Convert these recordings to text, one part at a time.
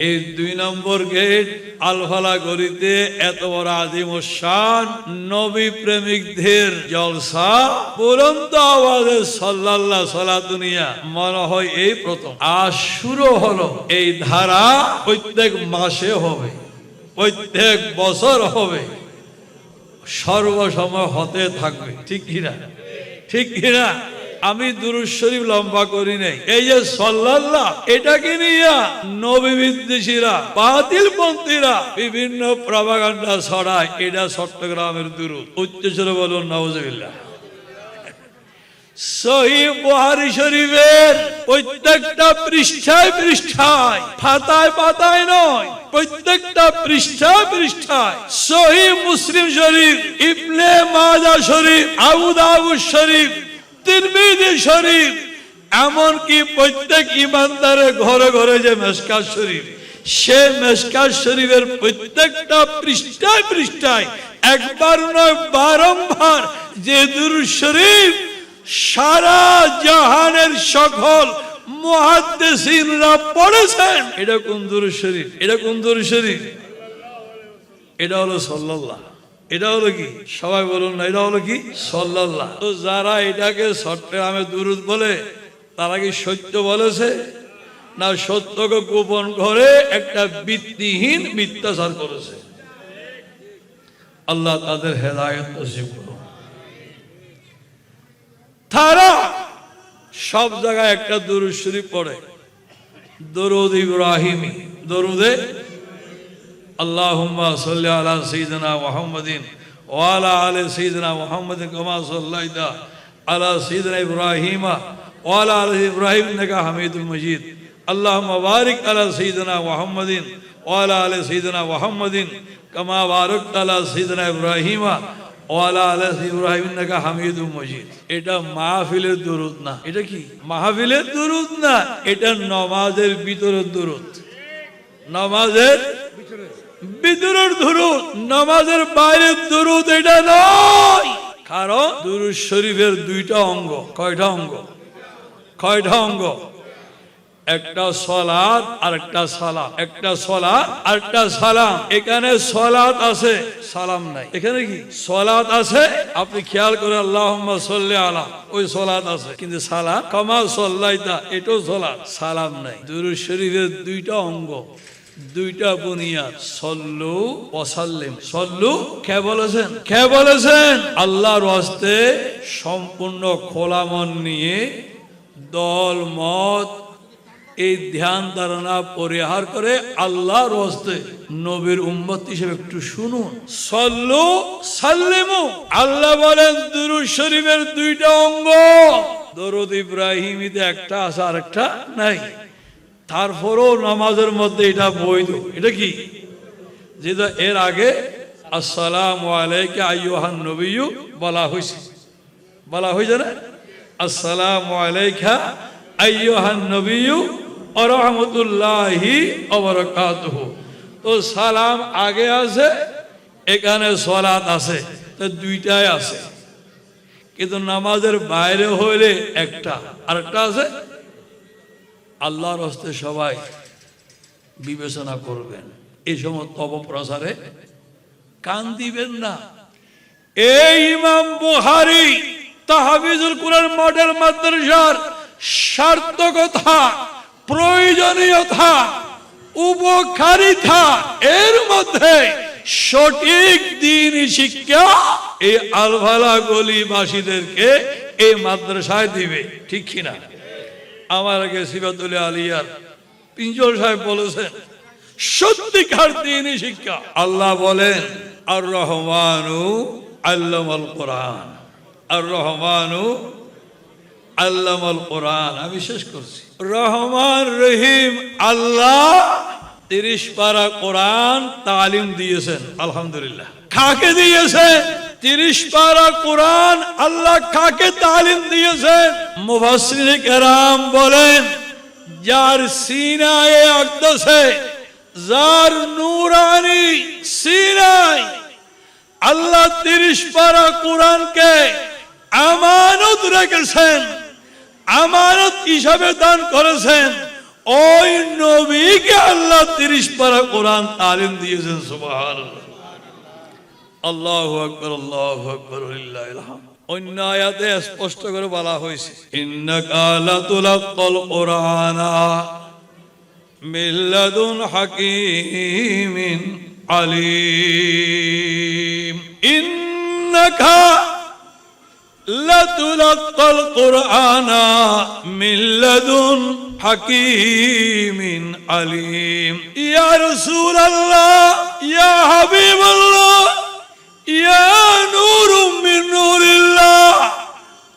এই দুই নম্বর gate Al Falah গলিতে এত বড় শান নবী প্রেমিকদের জলসা, বুলন্দ আওয়াজে সাল্লাল্লাহ সালা দুনিয়া। মনে হয় এই প্রথম। আর শুরু হলো এই ধারা প্রত্যেক মাসে হবে, প্রত্যেক বছর হবে। সর্বসময় হতে থাকবে। ঠিক কিনা? ঠিক কিনা? আমি দুরুদ শরীফ লম্বা করি নাই। এই যে সল্লাল্লাহ এটাকে নিয়ে? নবী বিদ্বেষীরা, বাতিল পন্থীরা বিভিন্ন প্রভাকাণ্ডা ছড়ায়, এটা চট্টগ্রামের দুরুদ। উচ্চস্বরে বলুন বুহারি শরীফের প্রত্যেকটা পৃষ্ঠায় পৃষ্ঠায় পাতায় পাতায় নয়, প্রত্যেকটা পৃষ্ঠায় পৃষ্ঠায় মুসলিম শরীফ, ইবনে মাজা শরীফ, আবু শরীফ তিরমিজি শরীফ এমনকি প্রত্যেক ইমানদারের ঘরে ঘরে যে শরীফ সে শরীফের প্রত্যেকটা পৃষ্ঠায় পৃষ্ঠায় একবার নয়, বারংবার যে শরীফ সারা জাহানের সকল মুহাদ্দিসিনরা পড়েছেন। এটা কোন শরীফ এটা কোন শরীফ এটা হলো সাল্লাল্লাহ। এটা হলো কি? সবাই বলুন না এটা হলো কি? সাল্লাল্লাহ। তো যারা এটাকে চট্টগ্রামে দুরুদ বলে, তারা কি সত্য বলেছে? না সত্যকে গোপন করে একটা বৃত্তিহীন মিথ্যাচার করেছে? আল্লাহ তাদের হেদায়ত তারা সব জায়গায় একটা দরুদ শরীফ পড়ে। দরুদ ইব্রাহিমি। দরুদে আল্লাহুম্মা সাল্লি আলা সাইয়্যিদিনা মুহাম্মাদিন ওয়া আলা আলি সাইয়্যিদিনা মুহাম্মাদিন কামা সাল্লাইতা আলা সাইয়্যিদিনা ইব্রাহিমা ওয়া আলা আলি ইব্রাহিম ইন্নাকা হামিদুম মাজিদ আল্লাহুম্মা বারিক আলা সাইয়্যিদিনা মুহাম্মাদিন ওয়া আলা আলি সাইয়্যিদিনা মুহাম্মাদিন কামা বারাকতা আলা সাইয়্যিদিনা ইব্রাহিমা ওয়ালা আলা ইব্রাহিম ইন্নাকা হামিদুম মজিদ এটা মাহফিলের দুরুদ না এটা কি মাহফিলের দুরুদ না এটা নমাজের ভিতরের দুরুদ নমাজের ভিতরের দুরুদ, নমাজের বাইরের দুরুদ এটা নয়। কারণ দুরুদ শরীফের দুইটা অঙ্গ, কয়টা অঙ্গ? কয়টা অঙ্গ? একটা সলাদ আর একটা সালাম। একটা সলাদ আর একটা সালাম। এখানে সলাদ আছে, সালাম নাই। এখানে কি? সলাদ আছে, আপনি খেয়াল করে আল্লাহ সল্লে আলা, ওই সলাদ আছে। কিন্তু সালাম, কমা সল্লাইতা, এটাও সলাদ সালাম নাই। দুরুদ শরীফের দুইটা অঙ্গ। দুইটা বুনিয়াদ সল্লু ওয়াসাল্লিম। সল্লু কে বলেছেন? কে বলেছেন? আল্লাহর হস্তে সম্পূর্ণ খোলা মন নিয়ে দল, মত এই ধ্যান ধারণা পরিহার করে আল্লাহর হস্তে নবীর উম্মত হিসেবে একটু শুনুন। সল্লু সাল্লিমু। আল্লাহ বলেন, দুরুদ শরীফের দুইটা অঙ্গ। দরুদ ইব্রাহিমিতে একটা আছে আর একটা নাই। তারপরও নামাজের মধ্যে এটা বৈধ। এটা কি? যেটা এর আগে আসসালাম আলাইকা আইয়ুহান নবিয়্যু বলা হয়েছে বলা হয়েছে না? আসসালাম আলাইকা আইয়ুহান নবিয়্যু ওয়া রাহমাতুল্লাহি ওয়া বারাকাতুহু। তো সালাম আগে আছে, এখানে সালাত আছে। তো দুইটাই আছে। কিন্তু নামাজের বাইরে হইলে একটা, আরেকটা আছে? আল্লাহর হস্তে সবাই বিবেচনা করবেন। এই সমস্ত অপপ্রচারে কান দিবেন না। এই ইমাম বুহারি তাহাবিজুল কুরআন মডেল মাদ্রাসার সার্থকতা, প্রয়োজনীয়তা, উপকারিতা এর মধ্যে সঠিক দিন শিক্ষা এই আলভালা গলিবাসীদেরকে এই মাদ্রাসায় দিবে, ঠিক কিনা? আমার আগে সিবাতুল আলিয়ার পিঞ্জল সাহেব বলেছেন সত্যিকার দিনই শিক্ষা। আল্লাহ বলেন আর রহমানু আল্লামাল কোরআন। আর রহমানু আল্লামাল কোরআন। আমি শেষ করছি। রহমান রহিম আল্লাহ তিরিশ পারা কোরআন তালিম দিয়েছেন আলহামদুলিল্লাহ। কাকে দিয়েছেন? তিরিশ পারা কোরআন আল্লাহ কাকে তালিম দিয়েছেন মুফাসসির কেরাম বলেন, যার সিনায়ে আকদসে, যার নুরানি সিনাই আল্লাহ তিরিশ পারা কোরআনকে আমানত রেখেছেন, আমানত হিসাবে দান করেছেন। ওই নবীকে আল্লাহ তিরিশ পারা কোরআন তালিম দিয়েছেন সুবাহ আল্লাহু আকবার আল্লাহু আকবার লিল্লাহিল হামদ অন্য আয়াতে স্পষ্ট করে বলা হয়েছে ইন্নাকা লাতুলাক্কাল কুরআনা মিল্লাদুন হাকিমিন আলিম ইন্নাকা لتلقى القرآن من لدن حكيم عليم يا رسول الله يا حبيب الله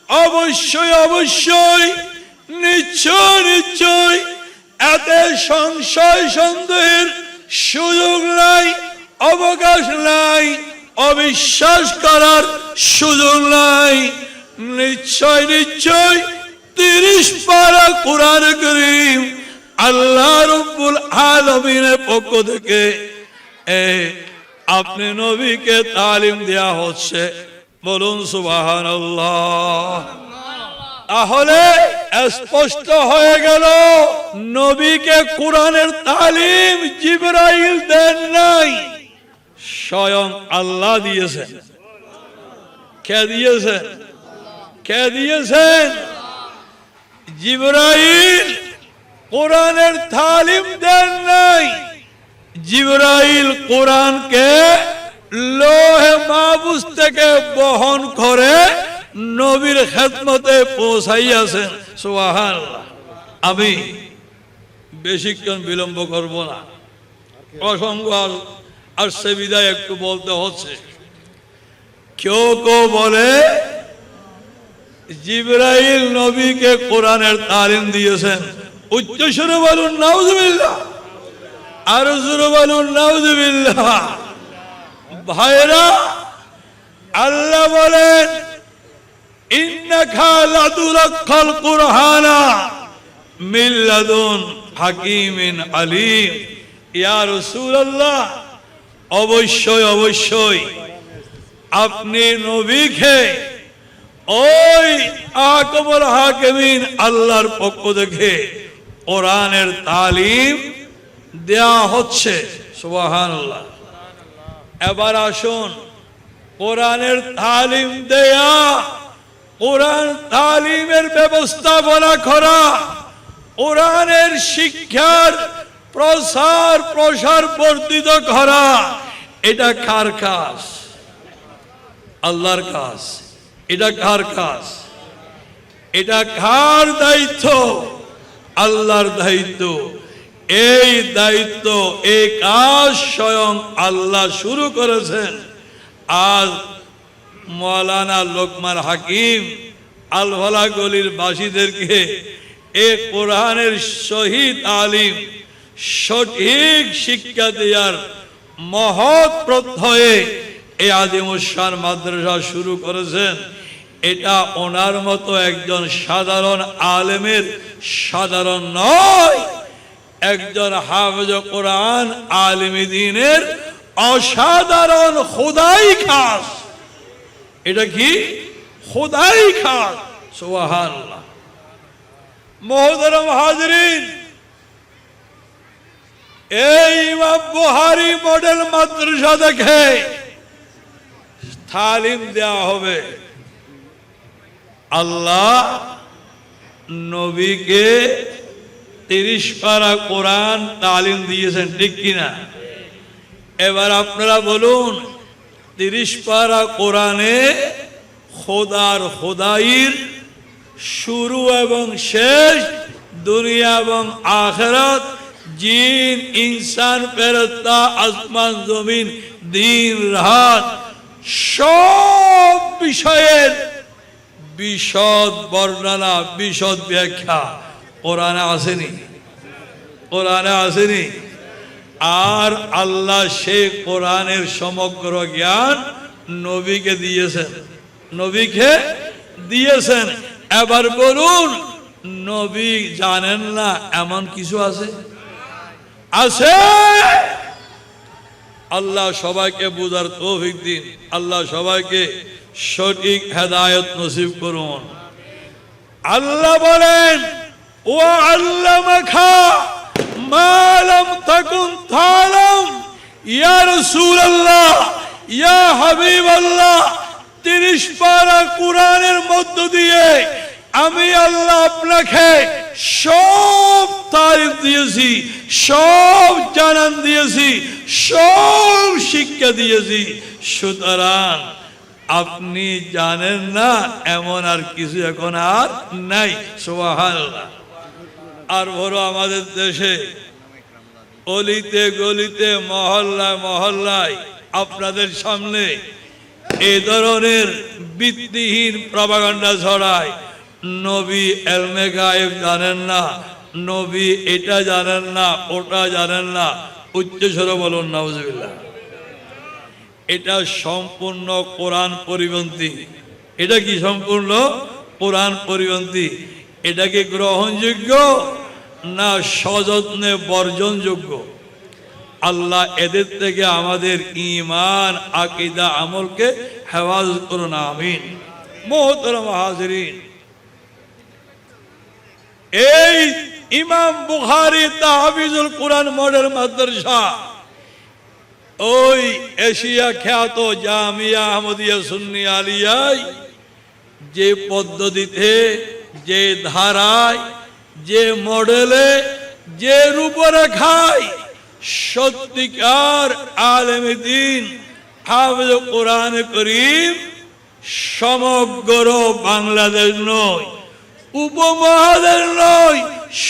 অবশ্যই অবশ্যই, নিশ্চয় নিশ্চয়, এতে সংশয়, সন্দেহের সুযোগ নাই, অবকাশ নাই, অবিশ্বাস করার সুযোগ নাই। নিশ্চয় নিশ্চয়, তিরিশ পারা কোরআন করিম আল্লাহ রব্বুল আলমিনের পক্ষ থেকে আপনি নবীকে তালিম দেয়া হচ্ছে। বলুন সুবাহান তাহলে স্পষ্ট হয়ে গেল, নবীকে কোরআনের তালিম জিবরাইল দেন নাই। স্বয়ং আল্লাহ দিয়েছেন। কে দিয়েছেন? কে দিয়েছেন? জিবরাইল কোরআনের তালিম দেন নাই। জিবরাইল কোরআনকে লোহে মাহবুজ থেকে বহন করে নবীর খেদমতে পৌঁছাইয়াছেন। সুবাহান আমি বেশিক্ষণ বিলম্ব করব না। প্রসঙ্গ আর আসছে বিদায় একটু বলতে হচ্ছে। কেউ কেউ বলে, জিব্রাইল নবীকে কোরআনের তালিম দিয়েছেন। উচ্চ সুরে বলুন, নাউজুবিল্লাহ। আর সুরে বলুন, নাউজুবিল্লাহ। ভাইরা, আল্লাহ বলেন কুরআনা মিল্লাদুন ইয়া অবশ্যই অবশ্যই, আপনি নবীকে ওই আকবর হাকিমিন আল্লাহর পক্ষ থেকে কোরআনের তালিম দেয়া হচ্ছে, সুবহানাল্লাহ। এবার আসুন, কোরআনের তালিম দেয়া, কোরআন তালিমের ব্যবস্থাপনা করা, কোরআনের শিক্ষার প্রসার প্রসার বর্ধিত করা, এটা কার কাজ? আল্লাহর কাজ। এটা কার কাজ? এটা কার দায়িত্ব? আল্লাহর দায়িত্ব। এই দায়িত্ব, এই কাজ স্বয়ং আল্লাহ শুরু করেছেন। আজ মৌলানা লোকমান হাকিম আলভালা গলির বাসীদেরকে এ কোরআনের শহীদ আলিম সঠিক শিক্ষা দেওয়ার মহৎ প্রত্যয়ে এই আদিমুসান মাদ্রাসা শুরু করেছেন। এটা ওনার মতো একজন সাধারণ আলেমের সাধারণ নয়। একজন হাফেজ কোরআন আলিমী দিনের অসাধারণ খোদাই খাস। এটা কি? খোদাই খাস। সোহান মহোদরম হাজরিন, এই বুহারি মডেল মাদ্রাসা দেখে তালিম দেওয়া হবে। আল্লাহ নবীকে তিরিশ পারা কোরআন তালিম দিয়েছেন, ঠিক কিনা? এবার আপনারা বলুন, তিরিশ পারা কোরআনে খোদার খোদাইর শুরু এবং শেষ, দুনিয়া এবং আখেরাত, জিন, ইনসান ফেরত্তা আসমান, জমিন, দিন, রাত, সব বিষয়ের বিশদ বর্ণনা, বিশদ ব্যাখ্যা। কোরআনে আসেনি। কোরআনে আসেনি। আর আল্লাহ সে কোরআনের সমগ্র জ্ঞান নবীকে দিয়েছেন। নবীকে দিয়েছেন। এবার বলুন, নবী জানেন না এমন কিছু আছে? আছে। আল্লাহ সবাইকে বুঝার তৌফিক দিন। আল্লাহ সবাইকে সঠিক হেদায়ত নসিব করুন। আল্লাহ বলেন وعلمك ما لم تكن تعلم يا رسول الله يا حبيب الله তিরিশ পারা কোরআনের মধ্য দিয়ে আমি আল্লাহ আপনাকে সব তারিফ দিয়েছি সব জানান দিয়েছি সব শিক্ষা দিয়েছি সুতরাং আপনি জানেন না এমন আর কিছু এখন আর নাই সোহান আর বড় আমাদের দেশে অলিতে গলিতে, মহল্লায় মহল্লায় আপনাদের সামনে এই ধরনের ভিত্তিহীন প্রবাগান্ডা ছড়ায়। নবী এলমে গায়েব জানেন না, নবী এটা জানেন না, ওটা জানেন না। উচ্চস্বর বলুন, নাউজুবিল্লাহ। এটা সম্পূর্ণ কোরআন পরিপন্থী। এটা কি সম্পূর্ণ? কোরআন পরিপন্থী। এটা কি গ্রহণযোগ্য? না সযত্নে বর্জনযোগ্য। আল্লাহ এদের থেকে আমাদের ইমান আকিদা, আমলকে হেফাজত করুন, আমিন। মোহতরম হাজরিন। এই ইমাম বুখারি তাহাবিজুল কোরআন মডেল মাদ্রাসা, ওই এশিয়া খ্যাত জামিয়া আহমদিয়া সুন্নি আলিয়ায় যে পদ্ধতিতে, যে ধারায় যে মডেলে, যে রূপরেখায় সত্যিকার আলেম দিন কোরআন করিম সমগ্র বাংলাদেশ নয়, উপমহাদেশ নয়,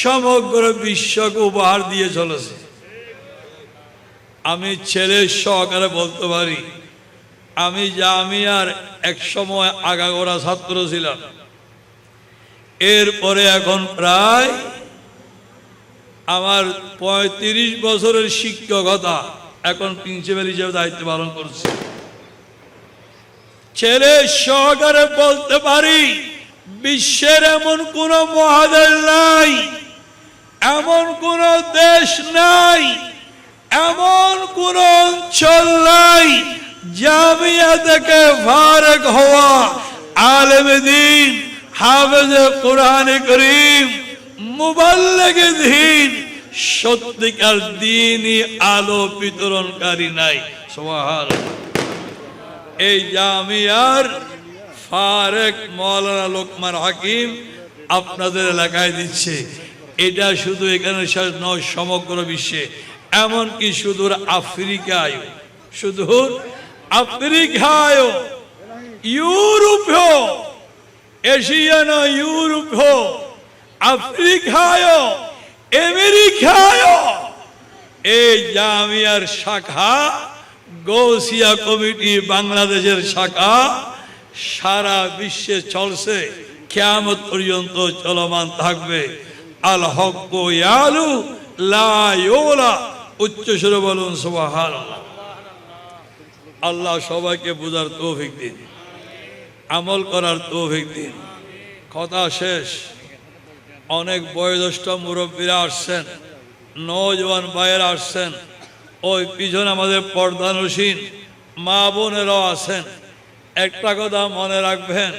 সমগ্র বিশ্বকে উপহার দিয়ে চলেছে। আমি ছেলের সহকারে বলতে পারি, আমি জামিয়ার এক সময় আগাগোড়া ছাত্র ছিলাম। এরপরে এখন প্রায় আমার পঁয়ত্রিশ বছরের শিক্ষকতা এখন প্রিন্সিপাল হিসেবে দায়িত্ব পালন করছি। ছেলে সহকারে বলতে পারি, বিশ্বের এমন কোন মহাদেশ নাই, এমন কোন দেশ নাই, এমন কোন অঞ্চল নাই, জামিয়া থেকে ফারেক হওয়া আলেম দিন। হাফেজ কোরআন করিম মুবাল্লেগে সত্যিকার দিনই আলো বিতরণকারী নাই। সোহার এই জামিয়ার ফারেক মৌলানা লোকমান হাকিম আপনাদের এলাকায় দিচ্ছে। এটা শুধু এখানে নয়, সমগ্র বিশ্বে। এমনকি সুদূর আফ্রিকায় সুদূর আফ্রিকায় ইউরোপেও এশিয়ান, ইউরোপ আফ্রিকায় আমেরিকায় এই জামিয়ার শাখা গৌসিয়া কমিটি বাংলাদেশের শাখা, সারা বিশ্বে চলছে, কেয়ামত পর্যন্ত চলমান থাকবে। আল হক ইয়ালু, লা ইউলা উচ্চ সুরে বলুন সুবহান আল্লাহ সবাইকে বোঝার তৌফিক দিন। আমল করার তৌফিক দিন। কথা শেষ। অনেক বয়োজ্যেষ্ঠ মুরব্বীরা আসছেন নজওয়ান ভাইয়েরা আসছেন, ওই পিছনে আমাদের পর্দানুসীন মা বোনেরাও আছেন। একটা কথা মনে রাখবেন,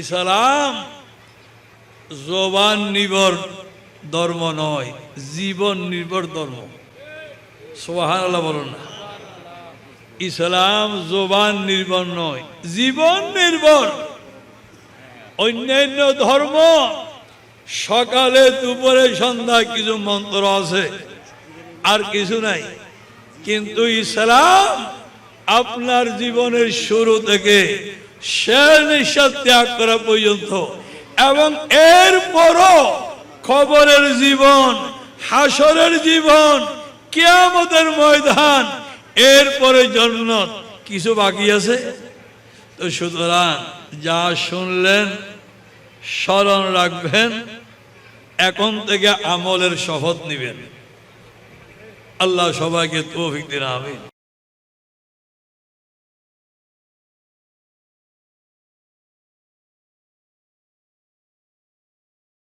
ইসলাম জবান নির্ভর ধর্ম নয়, জীবন নির্ভর ধর্ম। সোহান আল্লাহ বলুন না। ইসলাম জোবান নির্ভর নয়, জীবন নির্ভর। অন্যান্য ধর্ম, সকালে, দুপুরে সন্ধ্যা কিছু মন্ত্র আছে, আর কিছু নাই। কিন্তু ইসলাম আপনার জীবনের শুরু থেকে শেষ নিঃশ্বাস ত্যাগ করা পর্যন্ত এবং এরপরও খবরের জীবন, হাসরের জীবন, কেয়ামতের ময়দান এরপরে জন্ম কিছু বাকি আছে? তো সুতরাং যা শুনলেন, স্মরণ রাখবেন, এখন থেকে আমলের শপথ নিবেন। আল্লাহ সবাইকে তৌফিক দিন, আমিন।